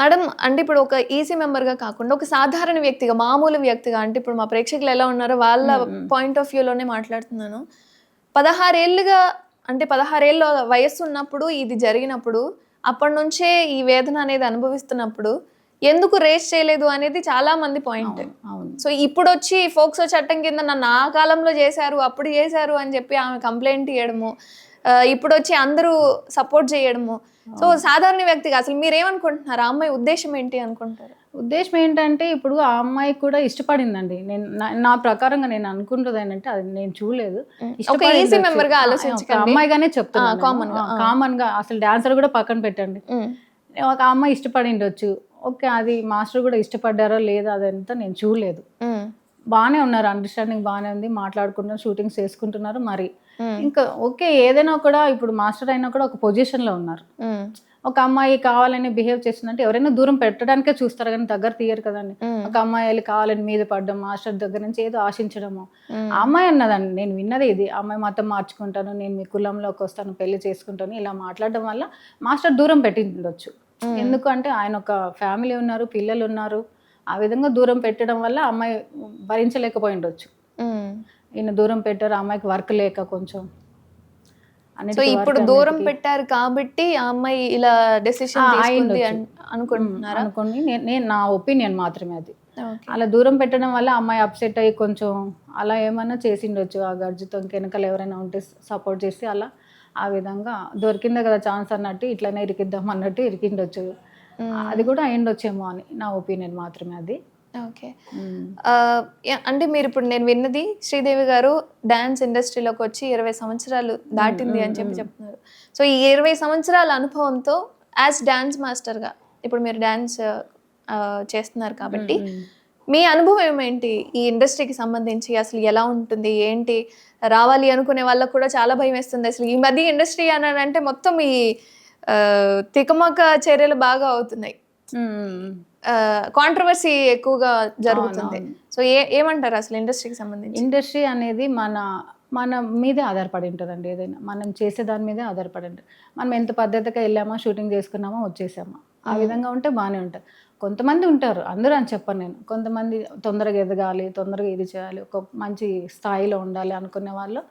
Madam అంటే ఇప్పుడు ఒక ఈసీ మెంబర్గా కాకుండా ఒక సాధారణ వ్యక్తిగా మామూలు వ్యక్తిగా అంటే ఇప్పుడు మా ప్రేక్షకులు ఎలా ఉన్నారో వాళ్ళ పాయింట్ ఆఫ్ వ్యూలోనే మాట్లాడుతున్నాను. పదహారేళ్ళుగా అంటే పదహారేళ్ళ వయస్సు ఉన్నప్పుడు ఇది జరిగినప్పుడు అప్పటి నుంచే ఈ వేదన అనేది అనుభవిస్తున్నప్పుడు ఎందుకు రేస్ చేయలేదు అనేది చాలా మంది పాయింట్ సో ఇప్పుడు వచ్చి ఫోక్సో చట్టం కింద నన్ను ఆ కాలంలో చేశారు అప్పుడు చేశారు అని చెప్పి ఆమె కంప్లైంట్ ఇవ్వడము ఇప్పుడు వచ్చి అందరూ సపోర్ట్ చేయడము. సో సాధారణ వ్యక్తిగా అసలు మీరేమనుకుంటున్నారు? ఆ అమ్మాయి ఉద్దేశం ఏంటి అనుకుంటారు? ఉద్దేశం ఏంటంటే ఇప్పుడు ఆ అమ్మాయి కూడా ఇష్టపడిందండి. నేను నా- ప్రకారంగా నేను అనుకుంటుంది ఏంటంటే అది నేను చూడలేదు. అమ్మాయిగానే చెప్తాను common గా. కామన్గా. అసలు డాన్సర్ కూడా పక్కన పెట్టండి. ఒక అమ్మాయి ఇష్టపడి ఉండొచ్చు ఓకే అది మాస్టర్ కూడా ఇష్టపడ్డారో లేదా అదంతా నేను చూడలేదు. బాగానే ఉన్నారు. అండర్స్టాండింగ్ బాగానే ఉంది. మాట్లాడుకుంటున్నారు షూటింగ్స్ చేసుకుంటున్నారు మరి. ఇంకా ఓకే ఏదైనా కూడా ఇప్పుడు మాస్టర్ అయినా కూడా ఒక పొజిషన్లో ఉన్నారు. ఒక అమ్మాయి కావాలని బిహేవ్ చేసిందంటే ఎవరైనా దూరం పెట్టడానికే చూస్తారు కానీ దగ్గర తీయరు కదండి. ఒక అమ్మాయి వెళ్ళి కావాలని మీద పడ్డం మాస్టర్ దగ్గర నుంచి ఏదో ఆశించడము. ఆ అమ్మాయి అన్నదండి నేను విన్నది ఇది. అమ్మాయి మతం మార్చుకుంటాను నేను మీ కులంలోకి వస్తాను పెళ్ళి చేసుకుంటాను ఇలా మాట్లాడడం వల్ల మాస్టర్ దూరం పెట్టిండొచ్చు. ఎందుకంటే ఆయన ఒక ఫ్యామిలీ ఉన్నారు పిల్లలు ఉన్నారు. ఆ విధంగా దూరం పెట్టడం వల్ల అమ్మాయి భరించలేకపోయి ఉండొచ్చు. ఈయన దూరం పెట్టారు అమ్మాయికి వర్క్ లేక కొంచెం. సో ఇప్పుడు దూరం. పెట్టారు కాబట్టి ఆ అమ్మాయి ఇలా డెసిషన్ తీసుకుంది అనుకుంటున్నారా? అనుకోండి నేను నా ఒపీనియన్ మాత్రమే అది. అలా దూరం పెట్టడం వల్ల అమ్మాయి అప్సెట్ అయ్యి కొంచెం అలా ఏమన్నా చేసిండొచ్చు ఆ గర్జుతో వెనకాల ఎవరైనా ఉంటే సపోర్ట్ చేసి అలా ఆ విధంగా దొరికిందే కదా ఛాన్స్ అన్నట్టు ఇట్లనే ఇరికిద్దాం అన్నట్టు ఇరికిండొచ్చు. అది కూడా అయ్యిండొచ్చేమో అని నా ఒపీనియన్ మాత్రమే అది. ఓకే. అంటే మీరు ఇప్పుడు నేను విన్నది శ్రీదేవి గారు డాన్స్ ఇండస్ట్రీలోకి వచ్చి ఇరవై సంవత్సరాలు దాటింది అని చెప్పి చెప్తున్నారు. సో ఈ ఇరవై సంవత్సరాల అనుభవంతో యాజ్ డాన్స్ మాస్టర్గా ఇప్పుడు మీరు డాన్స్ చేస్తున్నారు కాబట్టి మీ అనుభవం ఏంటి ఈ ఇండస్ట్రీకి సంబంధించి అసలు ఎలా ఉంటుంది? ఏంటి? రావాలి అనుకునే వాళ్ళకు కూడా చాలా భయం వేస్తుంది. అసలు ఈ మధ్య ఇండస్ట్రీ అని అంటే మొత్తం ఈ తికమక చర్యలు బాగా అవుతున్నాయి. కాంట్రవర్సీ ఎక్కువగా జరుగుతుంది. సో ఏ ఏమంటారు అసలు ఇండస్ట్రీకి సంబంధించి? ఇండస్ట్రీ అనేది మన మన మీదే ఆధారపడి ఉంటుందండి ఏదైనా. మనం చేసే దాని మీదే ఆధారపడి ఉంటుంది. మనం ఎంత పద్ధతిగా వెళ్ళామా షూటింగ్ చేసుకున్నామా వచ్చేసామా. ఆ విధంగా ఉంటే బాగానే ఉంటుంది. కొంతమంది ఉంటారు అందరూ అని చెప్పను నేను. కొంతమంది తొందరగా ఎదగాలి తొందరగా ఇది చేయాలి ఒక మంచి స్థాయిలో ఉండాలి అనుకునే వాళ్ళు.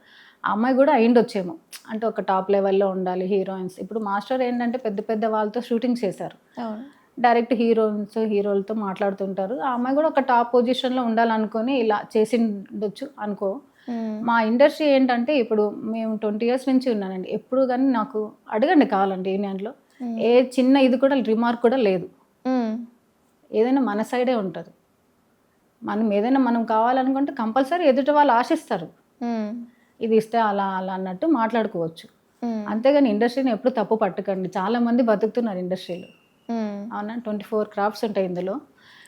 ఆ అమ్మాయి కూడా అయిండొచ్చేమో అంటే ఒక టాప్ లెవెల్లో ఉండాలి హీరోయిన్స్ ఇప్పుడు మాస్టర్ ఏంటంటే పెద్ద పెద్ద వాళ్ళతో షూటింగ్ చేశారు. డైరెక్ట్ హీరోయిన్స్ హీరోలతో మాట్లాడుతుంటారు ఆ అమ్మాయి కూడా ఒక టాప్ పొజిషన్లో ఉండాలనుకొని ఇలా చేసిండొచ్చు అనుకో. మా ఇండస్ట్రీ ఏంటంటే ఇప్పుడు మేము ట్వంటీ ఇయర్స్ నుంచి ఉన్నానండి ఎప్పుడు కానీ నాకు అడగండి కావాలండి యూనియన్లో మ్మ్. ఏ చిన్న ఇది కూడా రిమార్క్ కూడా లేదు. ఏదైనా మన సైడే ఉంటుంది మనం ఏదైనా మనం కావాలనుకుంటే కంపల్సరీ ఎదుటి వాళ్ళు ఆశిస్తారు. ఇది ఇస్తే అలా అలా అన్నట్టు మాట్లాడుకోవచ్చు. అంతేగాని ఇండస్ట్రీని ఎప్పుడు తప్పు పట్టకండి చాలా మంది బతుకుతున్నారు ఇండస్ట్రీలో. అవునా? ట్వంటీ ఫోర్ క్రాఫ్ట్స్ ఉంటాయి ఇందులో.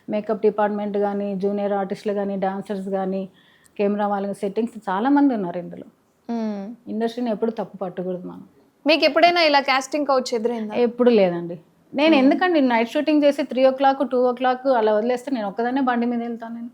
మేకప్ డిపార్ట్మెంట్ కానీ జూనియర్ ఆర్టిస్టులు కానీ డాన్సర్స్ కానీ కెమెరా వాళ్ళ సెట్టింగ్స్ చాలా మంది ఉన్నారు ఇందులో. ఇండస్ట్రీని ఎప్పుడు తప్పు పట్టకూడదు మనం. మీకు ఎప్పుడైనా ఇలా కాస్టింగ్ కౌచ్ ఎదురైందా? ఎప్పుడు లేదండి. నేను ఎందుకండి నైట్ షూటింగ్ చేసి three o'clock two o'clock అలా వదిలేస్తే నేను ఒక్కదాన్నే బండి మీద వెళ్తాను నేను.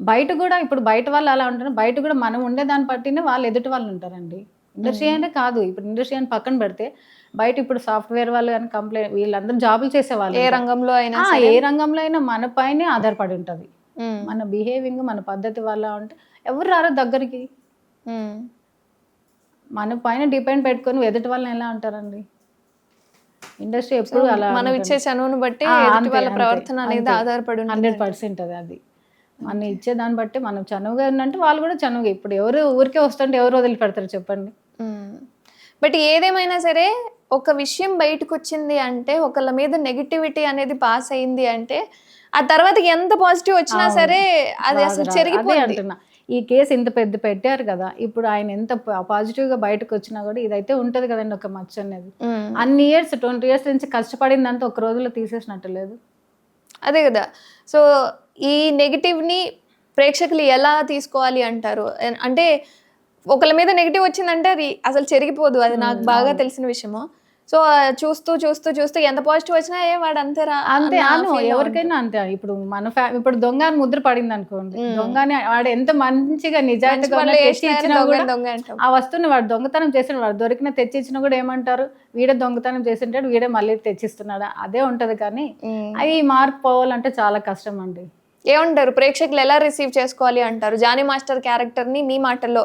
బయట కూడా ఇప్పుడు బయట వాళ్ళు అలా ఉంటారు. బయట కూడా మనం ఉండే దాన్ని బట్టినే వాళ్ళు ఎదుటి వాళ్ళు ఉంటారండి. ఇండస్ట్రీ అంటే కాదు. ఇప్పుడు ఇండస్ట్రీ అని పక్కన పెడితే బయట ఇప్పుడు సాఫ్ట్వేర్ వాళ్ళు కానీ కంప్లైంట్ వీళ్ళందరూ జాబులు చేసే వాళ్ళు ఏ. రంగంలో అయినా ఏ రంగంలో అయినా మన పైనే ఆధారపడి ఉంటుంది. మన బిహేవింగ్ మన పద్ధతి వల్ల ఉంటే ఎవరు రారు దగ్గరికి. మన పైన డిపెండ్ పెట్టుకొని ఎదుటి వాళ్ళని ఎలా అంటారండి? ఇండస్ట్రీ ఎప్పుడు అలా మనం ఇచ్చే చనువును బట్టి వాళ్ళ ప్రవర్తన అనేది. ఆధారపడి హండ్రెడ్ పర్సెంట్ అది. అది మనం ఇచ్చే దాన్ని బట్టి మనం చనువుగా ఉన్నట్టు వాళ్ళు కూడా చనువుగా. ఇప్పుడు ఎవరు ఊరికే వస్తుంటే ఎవరు వదిలిపెడతారు చెప్పండి? బట్ ఏదేమైనా సరే ఒక విషయం బయటకు వచ్చింది అంటే ఒకళ్ళ మీద నెగిటివిటీ అనేది పాస్ అయింది అంటే ఆ తర్వాత ఎంత పాజిటివ్ వచ్చినా. సరే అది అసలు అంటున్నా. ఈ కేసు ఇంత పెద్ద పెట్టారు కదా ఇప్పుడు ఆయన ఎంత పాజిటివ్గా బయటకు వచ్చినా కూడా ఇదైతే ఉంటది కదండి ఒక మచ్చ అనేది. అన్ని ఇయర్స్ ట్వంటీ ఇయర్స్ నుంచి కష్టపడిందంతా ఒక రోజులో తీసేసినట్టు లేదు. అదే కదా. సో ఈ నెగిటివ్ని ప్రేక్షకులు ఎలా తీసుకోవాలి అంటారు? అంటే ఒకళ్ళ మీద నెగిటివ్ వచ్చిందంటే అది అసలు చెరిగిపోదు. అది నాకు బాగా తెలిసిన విషయము. సో చూస్తూ చూస్తూ చూస్తూ ఎంత పాజిటివ్ వచ్చినా ఏ వాడు అంతేరా అంతే అను ఎవరికైనా అంతే. ఇప్పుడు మన ఇప్పుడు దొంగ అని ముద్ర పడింది అనుకోండి. దొంగ అని వాడు ఎంత మంచిగా మంచి నిజాయితీగా ఆ వస్తువుని వాడు దొంగతనం చేసిన వాడు దొరికిన తెచ్చి ఇచ్చినా కూడా ఏమంటారు? వీడే దొంగతనం చేసింటాడు వీడే మళ్ళీ తెచ్చిస్తున్నాడా. అదే ఉంటది కానీ. అది మార్క్ పోవాలంటే చాలా కష్టం అండి. ఏమంటారు? ప్రేక్షకులు ఎలా రిసీవ్ చేసుకోవాలి అంటారు? జానీ మాస్టర్ క్యారెక్టర్ని మీ మాటల్లో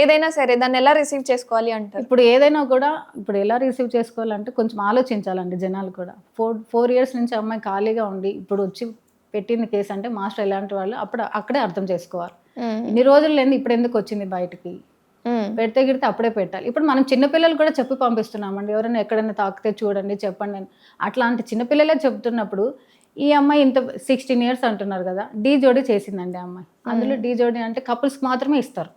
ఏదైనా సరే దాన్ని ఎలా రిసీవ్ చేసుకోవాలి అంటారు? ఇప్పుడు ఏదైనా కూడా ఇప్పుడు ఎలా రిసీవ్ చేసుకోవాలంటే కొంచెం ఆలోచించాలండి జనాలు కూడా. ఫోర్ ఫోర్ ఇయర్స్ నుంచి అమ్మాయి ఖాళీగా ఉండి ఇప్పుడు వచ్చి పెట్టిన కేసు అంటే మాస్టర్ ఎలాంటి వాళ్ళు అప్పుడు అక్కడే అర్థం చేసుకోవాలి. ఇన్ని రోజులు లేని ఇప్పుడు ఎందుకు వచ్చింది బయటికి. పెడితే గిడితే అప్పుడే పెట్టాలి. ఇప్పుడు మనం చిన్నపిల్లలు కూడా చెప్పి పంపిస్తున్నామండి. ఎవరైనా ఎక్కడైనా తాకితే చూడండి చెప్పండి అని. అట్లాంటి చిన్నపిల్లలే చెప్తున్నప్పుడు ఈ అమ్మాయి ఇంత సిక్స్టీన్ ఇయర్స్ అంటున్నారు కదా డీ జోడీ చేసిందండి అమ్మాయి. అందులో డీ జోడీ అంటే కపుల్స్కి మాత్రమే ఇస్తారు.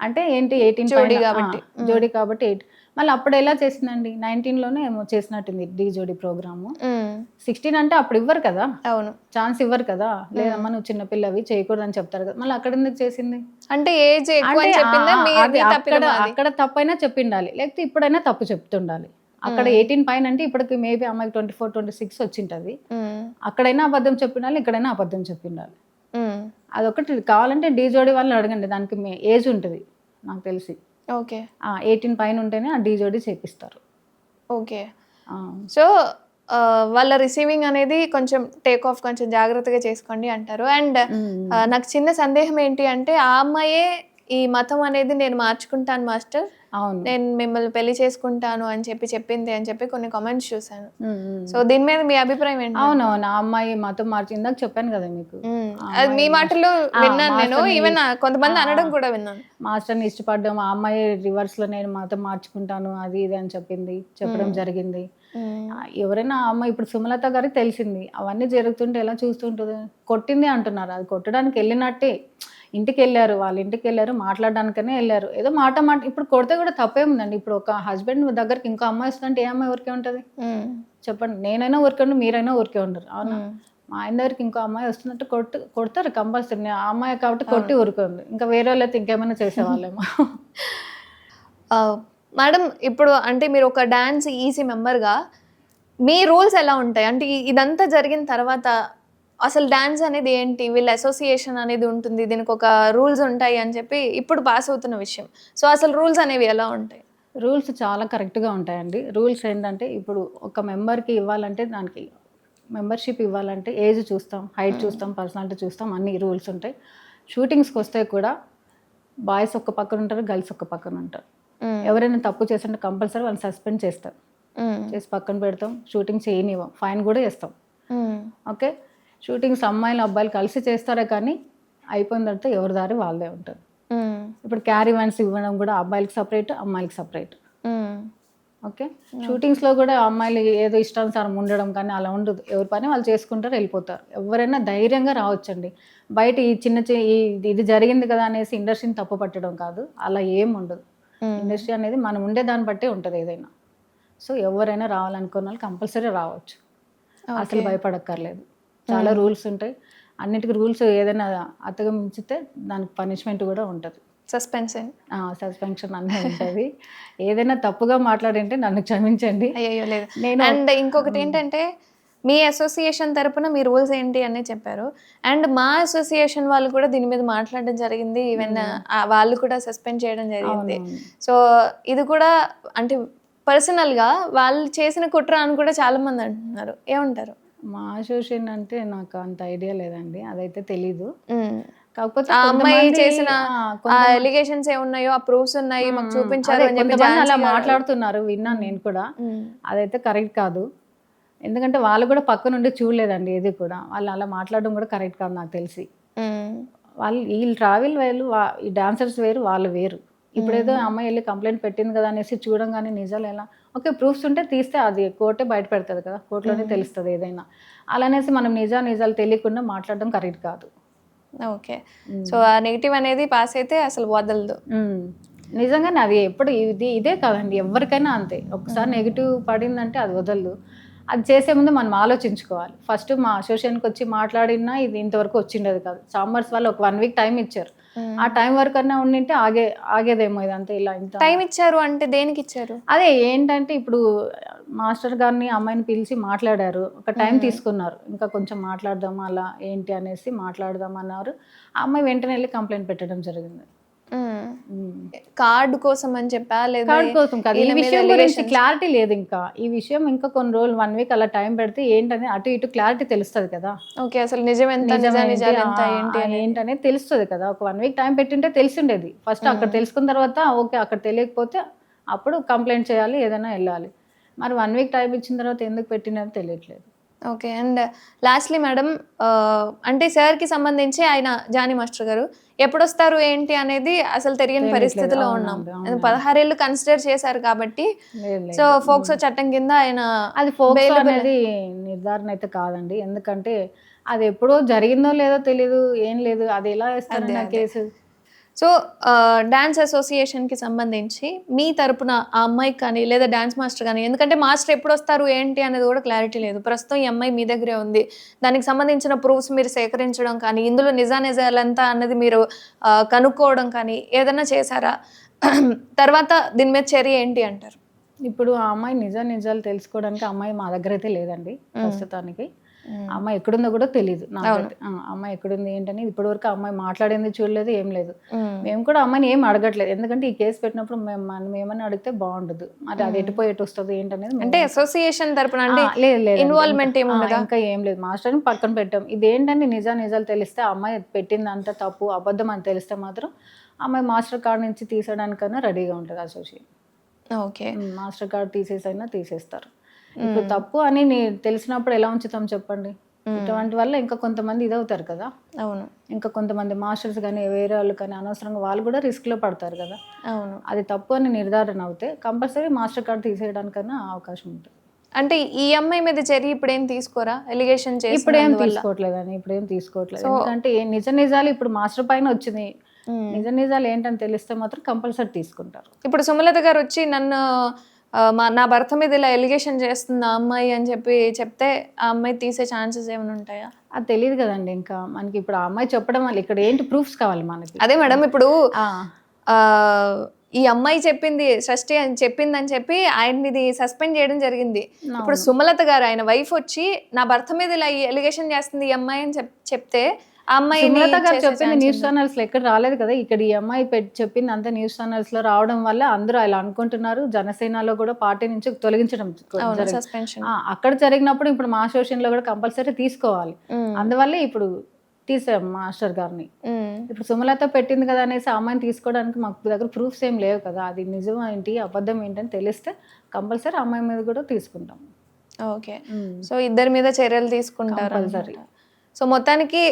అంటే ఏంటి ఎయిటీన్ జోడీ కాబట్టి. జోడీ కాబట్టి ఎయిట్ మళ్ళీ అప్పుడు ఎలా చేసిందండి? 19 లోనే ఏమో చేసినట్టుంది డీ జోడీ ప్రోగ్రాము. సిక్స్టీన్ అంటే అప్పుడు ఇవ్వరు కదా? అవును. ఛాన్స్ ఇవ్వరు కదా? లేదమ్మా నువ్వు చిన్నపిల్లవి చేయకూడదని చెప్తారు కదా? మళ్ళీ అక్కడ ఎందుకు చేసింది? అంటే ఏజ్ అక్కడ? అక్కడ తప్పైనా చెప్పిండాలి. లేకపోతే ఇప్పుడైనా తప్పు చెప్తుండాలి. అక్కడ ఎయిటీన్ పైన అంటే ఇప్పటికి మేబీ అమ్మాయికి ట్వంటీ ఫోర్ ట్వంటీ సిక్స్ వచ్చింటది. అక్కడైనా అబద్ధం చెప్పిండాలి ఇక్కడైనా అబద్ధం చెప్పిండాలి. అదొకటి కావాలంటే డీ జోడీ వాళ్ళని అడగండి దానికి మే ఏజ్ ఉంటుంది నాకు తెలిసి. ఓకే. ఎయిటీన్ పైన ఉంటేనే ఆ డీ జోడీ చేపిస్తారు. ఓకే. సో వాళ్ళ రిసీవింగ్ అనేది కొంచెం టేక్ ఆఫ్ కొంచెం జాగ్రత్తగా చేసుకోండి అంటారు. అండ్. నాకు చిన్న సందేహం ఏంటి అంటే ఆ అమ్మాయే ఈ మతం అనేది నేను మార్చుకుంటాను మాస్టర్. అవును. నేను మిమ్మల్ని పెళ్ళి చేసుకుంటాను అని చెప్పి చెప్పింది అని చెప్పి కొన్ని కామెంట్స్ చూసాను. సో దీని మీద మీ అభిప్రాయం ఏంటి? అవునవును ఆ అమ్మాయి మతం మార్చి ఇందాక చెప్పాను కదా మీకు. అది మీ మాటల్లో ఆ, విన్నాను నేను. ఈవెన్ కొంతమంది అనడం కూడా విన్నాను. మాస్టర్ని ఇష్టపడ్డం. ఆ అమ్మాయి రివర్స్లో నేను మతం మార్చుకుంటాను అది ఇది అని చెప్పింది చెప్పడం జరిగింది. ఎవరైనా ఆ అమ్మాయి ఇప్పుడు సుమలత గారికి తెలిసింది అవన్నీ జరుగుతుంటే ఎలా చూస్తుంటుంది? కొట్టింది అంటున్నారు. అది కొట్టడానికి వెళ్ళినట్టే. ఇంటికి వెళ్ళారు వాళ్ళ ఇంటికి వెళ్ళారు మాట్లాడడానికనే వెళ్ళారు. ఏదో మాట మాట ఇప్పుడు కొడితే కూడా తప్పేముందండి. ఇప్పుడు ఒక హస్బెండ్ దగ్గరికి ఇంకో అమ్మాయి వస్తుంటే ఏ అమ్మాయి ఊరికే ఉంటుంది? చెప్పండి. నేనైనా ఊరికే ఉండు మీరైనా ఊరికే ఉండరు అవునా. మా ఆయన దగ్గరికి ఇంకో అమ్మాయి వస్తున్నట్టు కొట్టు కొడతారు కంపల్సరీ. ఆ అమ్మాయి కాబట్టి కొట్టి ఊరుకుంది ఇంకా వేరే వాళ్ళు అయితే ఇంకేమైనా చేసేవాళ్ళేమో. మేడం ఇప్పుడు అంటే మీరు ఒక డాన్స్ ఈసీ మెంబర్గా మీ రూల్స్ ఎలా ఉంటాయి? అంటే ఇదంతా జరిగిన తర్వాత అసలు డాన్స్ అనేది ఏంటి? వీళ్ళ అసోసియేషన్ అనేది ఉంటుంది. దీనికి ఒక రూల్స్ ఉంటాయి అని చెప్పి ఇప్పుడు పాస్ అవుతున్న విషయం. సో అసలు రూల్స్ అనేవి ఎలా ఉంటాయి? రూల్స్ చాలా కరెక్ట్గా ఉంటాయండి. రూల్స్ ఏంటంటే ఇప్పుడు ఒక మెంబర్కి ఇవ్వాలంటే దానికి మెంబర్షిప్ ఇవ్వాలంటే ఏజ్ చూస్తాం హైట్ చూస్తాం పర్సనాలిటీ చూస్తాం అన్ని రూల్స్ ఉంటాయి. షూటింగ్స్కి వస్తే కూడా బాయ్స్ ఒక పక్కన ఉంటారు గర్ల్స్ ఒక పక్కన ఉంటారు. మ్మ్. ఎవరైనా తప్పు చేస్తుంటే కంపల్సరీ వాళ్ళని సస్పెండ్ చేస్తారు. మ్మ్. చేసి పక్కన పెడతాం షూటింగ్ చేయనివ్వం ఫైన్ కూడా మ్మ్. ఓకే షూటింగ్స్ అమ్మాయిలు అబ్బాయిలు కలిసి చేస్తారే కానీ అయిపోయిన తర్వాత ఎవరి దారి వాళ్ళదే ఉంటుంది. ఇప్పుడు క్యారీ వ్యాన్స్ ఇవ్వడం కూడా అబ్బాయిలకి సపరేట్ అమ్మాయిలకి సపరేట్. ఓకే? షూటింగ్స్లో కూడా అమ్మాయిలు ఏదో ఇష్టానుసారం ఉండడం కానీ అలా ఉండదు. ఎవరి పని వాళ్ళు చేసుకుంటారు వెళ్ళిపోతారు. ఎవరైనా ధైర్యంగా రావచ్చండి. బయట ఈ చిన్న ఇది జరిగింది కదా అనేసి ఇండస్ట్రీని తప్పు పట్టడం కాదు. అలా ఏం ఉండదు. ఇండస్ట్రీ అనేది మనం ఉండే దాన్ని బట్టే ఉంటుంది ఏదైనా. సో ఎవరైనా రావాలనుకున్న వాళ్ళు కంపల్సరీ రావచ్చు. అసలు భయపడక్కర్లేదు. చాలా రూల్స్ ఉంటాయి. అన్నిటికీ రూల్స్ ఏదైనా అతిగమించితే దానికి పనిష్మెంట్ కూడా ఉంటుంది. సస్పెన్షన్. సస్పెన్షన్ అన్నీ ఉంటుంది. ఏదైనా తప్పుగా మాట్లాడింటే నన్ను క్షమించండి. అయ్యో లేదు. నేను అండ్ ఇంకొకటి ఏంటంటే మీ అసోసియేషన్ తరపున మీ రూల్స్ ఏంటి అని చెప్పారు. అండ్ మా అసోసియేషన్ వాళ్ళు కూడా దీని మీద మాట్లాడడం జరిగింది. ఈవెన్ వాళ్ళు కూడా సస్పెండ్ చేయడం జరిగింది. సో ఇది కూడా అంటే పర్సనల్గా వాళ్ళు చేసిన కుట్ర అని కూడా చాలా మంది అంటున్నారు. ఏమంటారు? మా అసోసియేషన్ అంటే నాకు అంత ఐడియా లేదండి. అదైతే తెలీదు. కాకపోతే ఆ అమ్మాయి చేసిన ఎలిగేషన్స్ ఏమున్నాయో ఆ ప్రూఫ్స్ ఉన్నాయి మాకు చూపించారు అని చెప్పి కొంతమంది అలా మాట్లాడుతున్నారు విన్నాను నేను కూడా. అదైతే కరెక్ట్ కాదు. ఎందుకంటే వాళ్ళు కూడా పక్క నుండి చూడలేదండి ఏది కూడా. వాళ్ళు అలా మాట్లాడడం కూడా కరెక్ట్ కాదు నాకు తెలిసి. వాళ్ళు వీళ్ళు ట్రావెల్ వేరు ఈ డాన్సర్స్ వేరు వాళ్ళు వేరు. ఇప్పుడు ఏదో అమ్మాయి వెళ్ళి కంప్లైంట్ పెట్టింది కదా అనేసి చూడంగానే నిజాలు ఎలా ఓకే ప్రూఫ్స్ ఉంటే తీస్తే అది కోర్టే బయట పెడుతుంది కదా కోర్టులోనే తెలుస్తుంది ఏదైనా. అలానేసి మనం నిజా నిజాలు తెలియకుండా మాట్లాడడం కరెక్ట్ కాదు. ఓకే. సో ఆ నెగిటివ్ అనేది పాస్ అయితే అసలు వదలదు. నిజంగానే అది ఎప్పుడు ఇది ఇదే కాదండి ఎవరికైనా అంతే. ఒకసారి నెగిటివ్ పడిందంటే అది వదలదు. అది చేసే ముందు మనం ఆలోచించుకోవాలి. ఫస్ట్ మా అసోసియేషన్కి వచ్చి మాట్లాడినా ఇది ఇంతవరకు వచ్చిండేది కాదు. సాంబర్స్ వాళ్ళు ఒక వన్ వీక్ టైం ఇచ్చారు. ఆ టైం వరకు అన్నా ఉండింటే ఆగే ఆగేదేమో ఇదంతా ఇలా ఇంత. టైం ఇచ్చారు అంటే దేనికి ఇచ్చారు? అదే ఏంటంటే ఇప్పుడు మాస్టర్ గారిని అమ్మాయిని పిలిచి మాట్లాడారు. ఒక టైం తీసుకున్నారు. ఇంకా కొంచెం మాట్లాడదాం అలా ఏంటి అనేసి మాట్లాడదాం అన్నారు ఆ అమ్మాయి వెంటనే వెళ్ళి కంప్లైంట్ పెట్టడం జరిగింది. కార్డు కోసం అని చెప్పా లేదా కార్డ్ కోసం కాదు. ఈ విషయం గురించి క్లారిటీ లేదు ఇంకా. ఈ విషయం ఇంకా కొన్ని రోజులు వన్ వీక్ అలా టైం పెడితే ఏంటని అటు ఇటు క్లారిటీ తెలుస్తుంది కదా. ఓకే అసలు నిజం ఎంత ఏంటి, నిజాలు ఎంత. ఏంటనేది తెలుస్తుంది కదా. ఒక వన్ వీక్ టైం పెట్టింటే తెలిసిండేది. ఫస్ట్ అక్కడ తెలుసుకున్న తర్వాత ఓకే అక్కడ తెలియకపోతే అప్పుడు కంప్లైంట్ చేయాలి ఏదైనా వెళ్ళాలి. మరి వన్ వీక్ టైం ఇచ్చిన తర్వాత ఎందుకు పెట్టినది తెలియట్లేదు. ఓకే అండ్ లాస్ట్లీ మేడం అంటే సార్కి సంబంధించి ఆయన జానీ మాస్టర్ గారు ఎప్పుడు వస్తారు ఏంటి అనేది అసలు తెలియని. పరిస్థితిలో ఉన్నాం. పదహారేళ్ళు కన్సిడర్ చేశారు కాబట్టి. సో ఫోక్సో చట్టం కింద ఆయన అది ఫోక్సో. అనేది నిర్ధారణ అయితే కాదండి ఎందుకంటే అది ఎప్పుడో జరిగిందో లేదో తెలియదు ఏం లేదు అది ఎలా వేస్తారు కేసు సో డాన్స్ అసోసియేషన్కి సంబంధించి మీ తరపున ఆ అమ్మాయికి కానీ లేదా డాన్స్ మాస్టర్ కానీ ఎందుకంటే మాస్టర్ ఎప్పుడు వస్తారు ఏంటి అనేది కూడా క్లారిటీ లేదు. ప్రస్తుతం ఈ అమ్మాయి మీ దగ్గరే ఉంది. దానికి సంబంధించిన ప్రూఫ్స్ మీరు సేకరించడం కానీ ఇందులో నిజా నిజాలంతా అన్నది మీరు కనుక్కోవడం కానీ ఏదైనా చేశారా? తర్వాత దీని మీద చర్య ఏంటి అంటారు? ఇప్పుడు ఆ అమ్మాయి నిజ నిజాలు తెలుసుకోవడానికి అమ్మాయి మా దగ్గర అయితే లేదండి ప్రస్తుతానికి. అమ్మాయి ఎక్కడుందో కూడా తెలియదు అమ్మాయి ఎక్కడుంది ఏంటని ఇప్పటివరకు ఆ అమ్మాయి మాట్లాడింది చూడలేదు ఏం లేదు. మేము. కూడా అమ్మాయిని ఏం అడగట్లేదు. ఎందుకంటే ఈ కేసు పెట్టినప్పుడు మేము మనం ఏమని అడిగితే బాగుండదు. మరి అది ఎటుపోయి ఎటు వస్తుంది ఏంటనేది అంటే అసోసియేషన్ తరపున ఇన్వాల్వ్మెంట్ ఇంకా ఏం లేదు. మాస్టర్ని పక్కన పెట్టాం. ఇదేంటంటే నిజా నిజాలు తెలిస్తే అమ్మాయి పెట్టింది అంత తప్పు అబద్ధం అని తెలిస్తే మాత్రం అమ్మాయి మాస్టర్ కార్డ్ నుంచి తీసేయడానికైనా రెడీగా ఉంటుంది అసోసియేషన్ ఓకే. మాస్టర్ కార్డ్ తీసేసైనా తీసేస్తారు. ఇప్పుడు తప్పు అని తెలిసినప్పుడు ఎలా ఉంచుతాం చెప్పండి? ఇటువంటి వల్ల ఇంకా కొంతమంది ఇదవుతారు కదా? అవును. ఇంకా కొంతమంది మాస్టర్స్ కానీ వేరే వాళ్ళు కానీ అనవసరంగా వాళ్ళు కూడా రిస్క్లో పడతారు కదా? అవును. అది తప్పు అని నిర్ధారణ అవుతే కంపల్సరీ మాస్టర్ కార్డ్ తీసేయడానికైనా అవకాశం ఉంటుంది. అంటే ఈ అమ్మాయి మీద చర్య ఇప్పుడు ఏం తీసుకోరా? ఎలిగేషన్ చేసి ఇప్పుడు ఏం తీసుకోవట్లేదు అని ఇప్పుడు ఏం తీసుకోవట్లేదు. ఎందుకంటే ఏ నిజ నిజాలు ఇప్పుడు మాస్టర్ పైన వచ్చింది. నిజ నిజాలు ఏంటని తెలిస్తే మాత్రం కంపల్సరీ తీసుకుంటారు. ఇప్పుడు సుమలత గారు వచ్చి నన్ను మా నా భర్త మీద ఇలా ఎలిగేషన్ చేస్తుంది ఆ అమ్మాయి అని చెప్పి చెప్తే ఆ అమ్మాయి తీసే ఛాన్సెస్ ఏమైనా ఉంటాయా? అది తెలియదు కదండి ఇంకా. మనకి ఇప్పుడు ఆ అమ్మాయి చెప్పడం వల్ల ఇక్కడ ఏంటి ప్రూఫ్స్ కావాలి మనకి? అదే మేడం ఇప్పుడు ఈ అమ్మాయి చెప్పింది షష్ఠి అని చెప్పింది అని చెప్పి ఆయన ఇది సస్పెండ్ చేయడం జరిగింది. ఇప్పుడు సుమలత గారు ఆయన వైఫ్ వచ్చి నా భర్త మీద ఇలా ఎలిగేషన్ చేస్తుంది ఈ అమ్మాయి అని చెప్- చెప్తే అమ్మాయి సుమలత గారు చెప్పింది న్యూస్ ఛానల్స్లో ఎక్కడ రాలేదు కదా. ఇక్కడ ఈ అమ్మాయి చెప్పింది అంతా న్యూస్ ఛానల్స్లో రావడం వల్ల అందరూ అలా అనుకుంటున్నారు. జనసేనలో కూడా పార్టీ నుంచి తొలగించడం అక్కడ జరిగినప్పుడు ఇప్పుడు మా అసోసియేషన్లో కూడా కంపల్సరీ తీసుకోవాలి. అందువల్లే ఇప్పుడు తీసాం మాస్టర్ గారిని. ఇప్పుడు సుమలత పెట్టింది కదా అనేసి అమ్మాయిని తీసుకోవడానికి మాకు దగ్గర ప్రూఫ్స్ ఏం లేవు కదా. అది నిజం ఏంటి అబద్ధం ఏంటని తెలిస్తే కంపల్సరీ అమ్మాయి మీద కూడా తీసుకుంటాం. ఓకే. సో ఇద్దరి మీద చర్యలు తీసుకుంటారు Compulsory. సో మొత్తానికి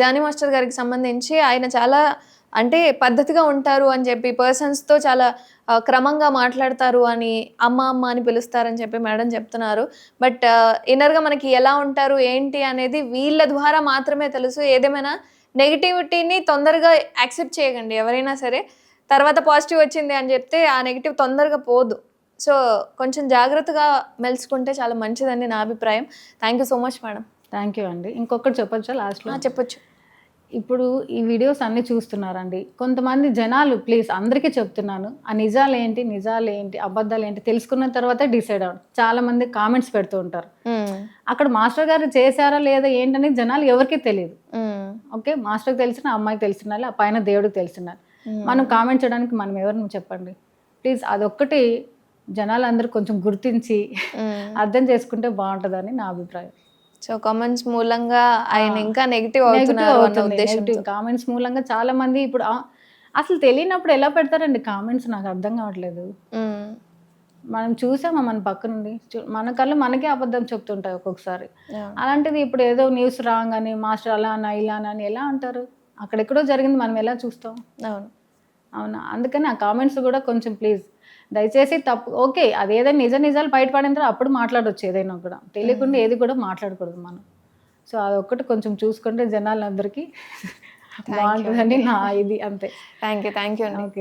జానీ మాస్టర్ గారికి సంబంధించి ఆయన చాలా అంటే పద్ధతిగా ఉంటారు అని చెప్పి పర్సన్స్తో చాలా క్రమంగా మాట్లాడతారు అని అమ్మ అమ్మ అని పిలుస్తారని చెప్పి మేడం చెప్తున్నారు. బట్ ఇన్నర్గా మనకి ఎలా ఉంటారు ఏంటి అనేది వీళ్ళ ద్వారా మాత్రమే తెలుసు. ఏదేమైనా నెగిటివిటీని తొందరగా యాక్సెప్ట్ చేయకండి ఎవరైనా సరే. తర్వాత పాజిటివ్ వచ్చింది అని చెప్తే ఆ నెగిటివ్ తొందరగా పోదు. సో కొంచెం జాగ్రత్తగా మెలుచుకుంటే చాలా మంచిదని నా అభిప్రాయం. Thank you so much madam thank you అండి. ఇంకొకటి చెప్పొచ్చా లాస్ట్లో చెప్పొచ్చు. ఇప్పుడు ఈ వీడియోస్ అన్ని చూస్తున్నారండి. కొంతమంది జనాలు ప్లీజ్ అందరికీ చెప్తున్నాను. ఆ నిజాలు ఏంటి నిజాలు ఏంటి అబద్ధాలు ఏంటి తెలుసుకున్న తర్వాతే డిసైడ్ అవ్వండి. చాలా మంది కామెంట్స్ పెడుతూ ఉంటారు. అక్కడ మాస్టర్ గారు చేశారా లేదా ఏంటని జనాలు ఎవరికీ తెలియదు. ఓకే మాస్టర్కి తెలిసిన అమ్మాయికి తెలిసిన ఆ పైన దేవుడికి తెలిసిన. మనం కామెంట్ చేయడానికి మనం ఎవరిని చెప్పండి? ప్లీజ్ అదొక్కటి జనాలు అందరూ కొంచెం గుర్తించి అర్థం చేసుకుంటే బాగుంటుందని నా అభిప్రాయం. సో కామెంట్స్ మూలంగా ఆయన ఇంకా నెగిటివ్ అవుతున్నారు అన్న కామెంట్స్ మూలంగా చాలా మంది ఇప్పుడు అసలు తెలియనప్పుడు ఎలా పెడతారండి కామెంట్స్ నాకు అర్థం కావట్లేదు. మనం చూసామా మన పక్క నుండి చూ- మన కళ్ళు మనకే అబద్ధం చెప్తుంటాయి ఒక్కొక్కసారి. అలాంటిది ఇప్పుడు ఏదో న్యూస్ రాగానే మాస్టర్ అలా అన్న ఇలా అని ఎలా అంటారు? అక్కడెక్కడో జరిగింది మనం ఎలా చూస్తాం? అవును. అవునా? అందుకని ఆ కామెంట్స్ కూడా కొంచెం ప్లీజ్ దయచేసి తప్పు ఓకే అది ఏదైనా నిజ నిజాలు బయటపడిన తర్వాత అప్పుడు మాట్లాడవచ్చు ఏదైనా కూడా. తెలియకుండా ఏది కూడా మాట్లాడకూడదు మనం. సో అదొక్కటి కొంచెం చూసుకుంటే జనాలందరికీ బాగుంటుందని నా ఇది అంతే. Thank you thank you okay.